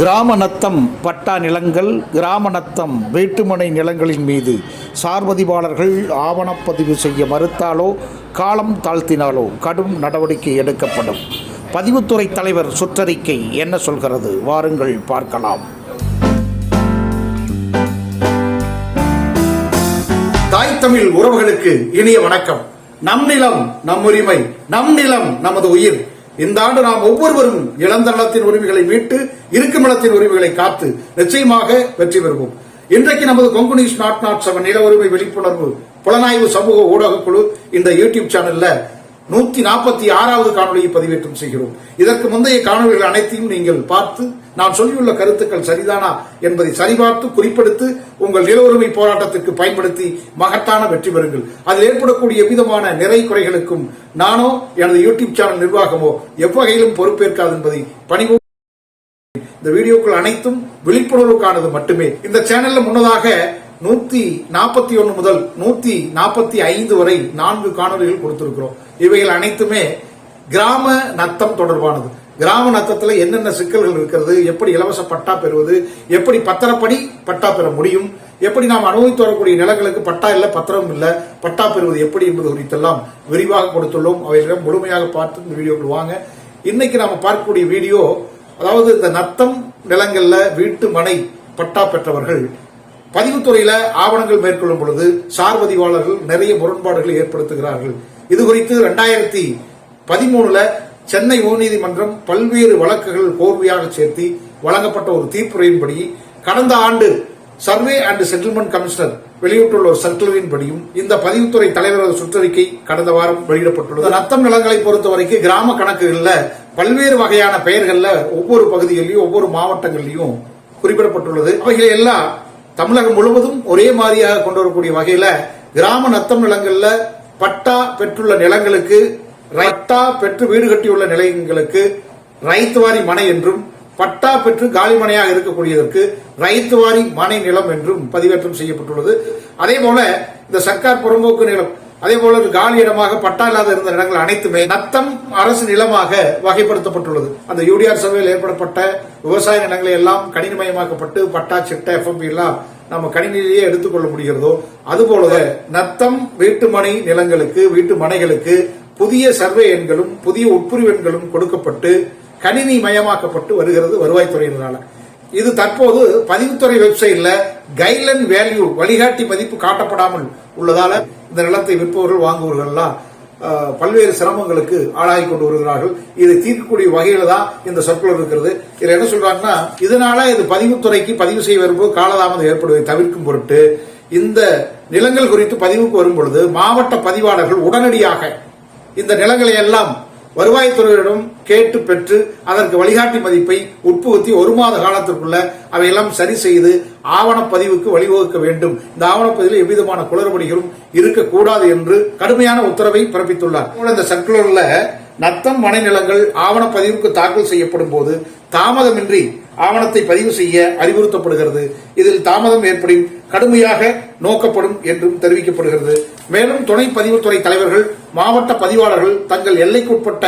கிராம நத்தம் பட்டா நிலங்கள் கிராம நத்தம் வேட்டுமனை நிலங்களின் மீது சார்பதிவாளர்கள் ஆவணப்பதிவு செய்ய மறுத்தாலோ காலம் தாழ்த்தினாலோ கடும் நடவடிக்கை எடுக்கப்படும். பதிவுத்துறை தலைவர் சுற்றறிக்கை என்ன சொல்கிறது? வாருங்கள் பார்க்கலாம். தாய் தமிழ் உறவுகளுக்கு இனிய வணக்கம். நம் நிலம் நம் உரிமை நம் நிலம் நமது உயிர். இந்த ஆண்டு நாம் ஒவ்வொருவரும் இழந்த நலத்தின் உரிமைகளை மீட்டு இருக்கும் நலத்தின் உரிமைகளை காத்து நிச்சயமாக வெற்றி பெறுவோம். இன்றைக்கு நமது கொங்குனி நாட் நாட் செவன் நில உரிமை விழிப்புணர்வு புலனாய்வு சமூக ஊடக குழு இந்த யூடியூப் சேனல்ல நூத்தி நாற்பத்தி ஆறாவது காணொலியை பதிவேற்றம் செய்கிறோம். இதற்கு முந்தைய காணொலிகள் அனைத்தையும் நீங்கள் பார்த்து நான் சொல்லியுள்ள கருத்துக்கள் சரிதானா என்பதை சரிபார்த்து குறிப்பெடுத்து உங்கள் நில உரிமை போராட்டத்திற்கு பயன்படுத்தி மகத்தான வெற்றி பெறுங்கள். அதில் ஏற்படக்கூடிய எவ்விதமான நிறை குறைகளுக்கும் நானோ எனது யூடியூப் சேனல் நிர்வாகமோ எவ்வகையிலும் பொறுப்பேற்காது என்பதை பணிவு இந்த வீடியோக்கள் அனைத்தும் விழிப்புணர்வுக்கானது மட்டுமே. இந்த சேனல்ல முன்னதாக நூத்தி நாற்பத்தி ஒன்று முதல் நூத்தி நாற்பத்தி ஐந்து வரை நான்கு காணொலிகள் கொடுத்திருக்கிறோம். இவைகள் அனைத்துமே கிராம நத்தம் தொடர்பானது. கிராம நத்தத்தில் என்னென்ன சிக்கல்கள் இருக்கிறது எப்படி இலவச பட்டா பெறுவது எப்படி பத்திரப்படி பட்டா பெற முடியும் எப்படி நாம் அனுபவித்து வரக்கூடிய நிலங்களுக்கு பட்டா இல்லை பத்திரம் இல்லை பட்டா பெறுவது எப்படி என்பது குறித்தெல்லாம் விரிவாக கொடுத்துள்ளோம். அவைகளிடம் முழுமையாக பார்த்து இந்த வீடியோக்கள் வாங்க. இன்னைக்கு நாம் பார்க்கக்கூடிய வீடியோ அதாவது இந்த நத்தம் நிலங்கள்ல வீட்டு மனை பட்டா பெற்றவர்கள் பதிவுத்துறையில ஆவணங்கள் மேற்கொள்ளும் பொழுது சார்பதிவாளர்கள் நிறைய முரண்பாடுகளை ஏற்படுத்துகிறார்கள். இது குறித்து ரெண்டாயிரத்தி பதிமூணுல சென்னை உயர்நீதிமன்றம் பல்வேறு வழக்குகள் கோர்வையாக சேர்த்து வழங்கப்பட்ட ஒரு தீர்ப்புரையின்படி கடந்த ஆண்டு சர்வே அண்ட் செட்டில்மெண்ட் கமிஷனர் வெளியிட்டுள்ள ஒரு சர்க்குலரின்படியும் இந்த பதிவுத்துறை தலைவரது சுற்றறிக்கை கடந்த வாரம் வெளியிடப்பட்டுள்ளது. நத்தம் நிலங்களை பொறுத்தவரைக்கும் கிராம கணக்குகள்ல பல்வேறு வகையான பெயர்கள்ல ஒவ்வொரு பகுதிகளிலும் ஒவ்வொரு மாவட்டங்களிலும் குறிப்பிடப்பட்டுள்ளது. அவைகளை எல்லாம் தமிழகம் முழுவதும் ஒரே மாதிரியாக கொண்டு வரக்கூடிய வகையில கிராம நத்தம் நிலங்கள்ல பட்டா பெற்றுள்ள நிலங்களுக்கு ரட்டா பெற்று வீடு கட்டியுள்ள நிலையங்களுக்கு ரைத்துவாரி மனை என்றும் பட்டா பெற்று காலிமனையாக இருக்கக்கூடியதற்கு ரைத்துவாரி மனை நிலம் என்றும் பதிவேற்றம் செய்யப்பட்டுள்ளது. அதே போல இந்த சர்க்கார் புறம்போக்கு நிலம் அதே போல காலி இடமாக பட்டா இல்லாத இருந்த இடங்கள் அனைத்துமே நத்தம் அரசு நிலமாக வகைப்படுத்தப்பட்டுள்ளது. அந்த யூடிஆர் சபையில் ஏற்படப்பட்ட விவசாய நிலங்களை எல்லாம் கணினிமயமாக்கப்பட்டு பட்டா சிட்ட எஃப்எம்பி எல்லாம் நம்ம கணினியிலேயே எடுத்துக்கொள்ள முடிகிறதோ? அதுபோல நத்தம் வீட்டுமனை நிலங்களுக்கு வீட்டு மனைகளுக்கு புதிய சர்வே எண்களும் புதிய உட்புரிவெண்களும் கொடுக்கப்பட்டு கணினி மயமாக்கப்பட்டு வருகிறது வருவாய்த்துறையினால இது தற்போது பதிவுத்துறை வெப்சைட்ல கைட்லைன் வேல்யூ வழிகாட்டி மதிப்பு காட்டப்படாமல் உள்ளதால இந்த நிலத்தை விற்பவர்கள் வாங்குவர்கள்லாம் பல்வேறு சிரமங்களுக்கு ஆளாகி கொண்டு வருகிறார்கள். இதை தீர்க்கக்கூடிய வகையில தான் இந்த சர்க்குலர் இருக்கிறது. இதுல என்ன சொல்றாங்கன்னா இதனால இது பதிவுத்துறைக்கு பதிவு செய்ய வரும்போது காலதாமதம் ஏற்படுவதை தவிர்க்கும் பொருட்டு இந்த நிலங்கள் குறித்து பதிவுக்கு வரும் பொழுது மாவட்ட பதிவாளர்கள் உடனடியாக இந்த நிலங்களை எல்லாம் வருவாய்த்துறையிடம் கேட்டு பெற்று அதற்கு வழிகாட்டி மதிப்பை உட்புகுத்தி ஒரு மாத காலத்திற்குள்ள அவையெல்லாம் சரி செய்து ஆவணப்பதிவுக்கு வழிவகுக்க வேண்டும். இந்த ஆவணப்பதிவில் எவ்விதமான குளறுபடிகளும் இருக்கக்கூடாது என்று கடுமையான உத்தரவை பிறப்பித்துள்ளார். இந்த சர்க்குலர்ல நத்தம் மனை நிலங்கள் ஆவணப்பதிவுக்கு தாக்கல் செய்யப்படும் போது தாமதமின்றி ஆவணத்தை பதிவு செய்ய அறிவுறுத்தப்படுகிறது. இதில் தாமதம் ஏற்படும் கடுமையாக நோக்கப்படும் என்றும் தெரிவிக்கப்படுகிறது. மேலும் துணை பதிவுத்துறை தலைவர்கள் மாவட்ட பதிவாளர்கள் தங்கள் எல்லைக்குட்பட்ட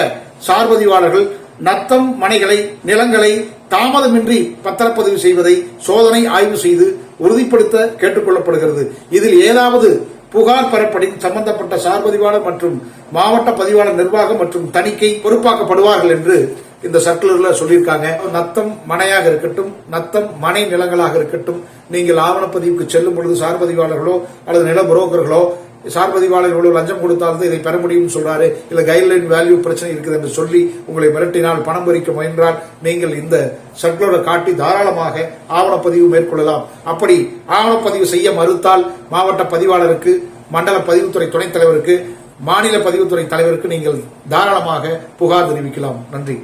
சார் பதிவாளர்கள் நத்தம் மனைகளை நிலங்களை தாமதமின்றி பத்திரப்பதிவு செய்வதை சோதனை ஆய்வு செய்து உறுதிப்படுத்த கேட்டுக்கொள்ளப்படுகிறது. இதில் ஏதாவது புகார் பெறப்படின் சம்பந்தப்பட்ட சார் பதிவாளர் மற்றும் மாவட்ட பதிவாளர் நிர்வாகம் மற்றும் தணிக்கை பொறுப்பாக்கப்படுவார்கள் என்று இந்த சர்க்குலர்ல சொல்லியிருக்காங்க. நத்தம் மனையாக இருக்கட்டும் நத்தம் மனை நிலங்களாக இருக்கட்டும் நீங்கள் ஆவணப்பதிவுக்கு செல்லும் பொழுது சார் பதிவாளர்களோ அல்லது நில புரோக்கர்களோ சார்பதிவாளர்களோ இவ்வளவு லஞ்சம் கொடுத்தால்தான் இதை பெற முடியும்னு சொல்றாரு. இல்ல கைட்லைன் வேல்யூ பிரச்சனை இருக்குது என்று சொல்லி உங்களை மிரட்டினால் பணம் பறிக்க முயன்றால் நீங்கள் இந்த சர்க்குலரை காட்டி தாராளமாக ஆவணப்பதிவு மேற்கொள்ளலாம். அப்படி ஆவணப்பதிவு செய்ய மறுத்தால் மாவட்ட பதிவாளருக்கு மண்டல பதிவுத்துறை துணைத் தலைவருக்கு மாநில பதிவுத்துறை தலைவருக்கு நீங்கள் தாராளமாக புகார் தெரிவிக்கலாம். நன்றி.